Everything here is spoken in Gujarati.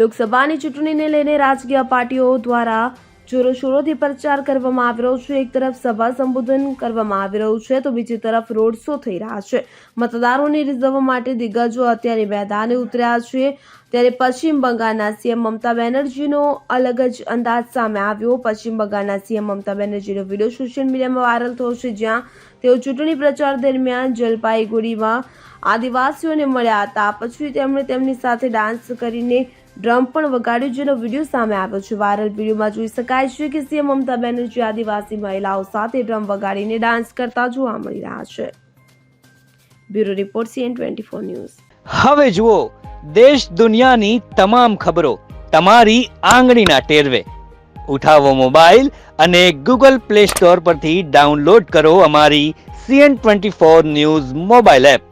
લોકસભાની ચૂંટણીને લઈને રાજકીય પાર્ટીઓ દ્વારા જોરોશોરોથી પ્રચાર કરવામાં આવી રહ્યો છે. એક તરફ સભા સંબોધન કરવામાં આવી રહ્યું છે તો બીજી તરફ રોડ શો થઈ રહ્યા છે. મતદારોને રીઝવવા માટે દિગ્ગજો અત્યારે મેદાને ઉતર્યા છે. ત્યારે પશ્ચિમ બંગાળના સીએમ મમતા બેનર્જીનો અલગ જ અંદાજ સામે આવ્યો. પશ્ચિમ બંગાળના સીએમ મમતા બેનર્જીનો વીડિયો સોશિયલ મીડિયામાં વાયરલ થયો છે, જ્યાં તેઓ ચૂંટણી પ્રચાર દરમિયાન જલપાઈગુડીમાં આદિવાસીઓને મળ્યા હતા. પછી તેમણે તેમની સાથે ડાન્સ કરીને ડ્રમ પણ વગાડ્યું, જેનો વીડિયો સામે આવ્યો છે. વાયરલ વિડીયોમાં જોઈ શકાય છે કે સીએમ મમતા બેનર્જી આદિવાસી મહિલાઓ સાથે ડ્રમ વગાડીને ડાન્સ કરતા જોવા મળી રહ્યા છે. Bureau report CN twenty four news. હવે જુઓ, દેશ દુનિયાની તમામ ખબરો તમારી આંગળીના ટેરવે. ઉઠાવો મોબાઈલ અને ગૂગલ પ્લે સ્ટોર પરથી ડાઉનલોડ કરો અમારી CN twenty four news mobile app.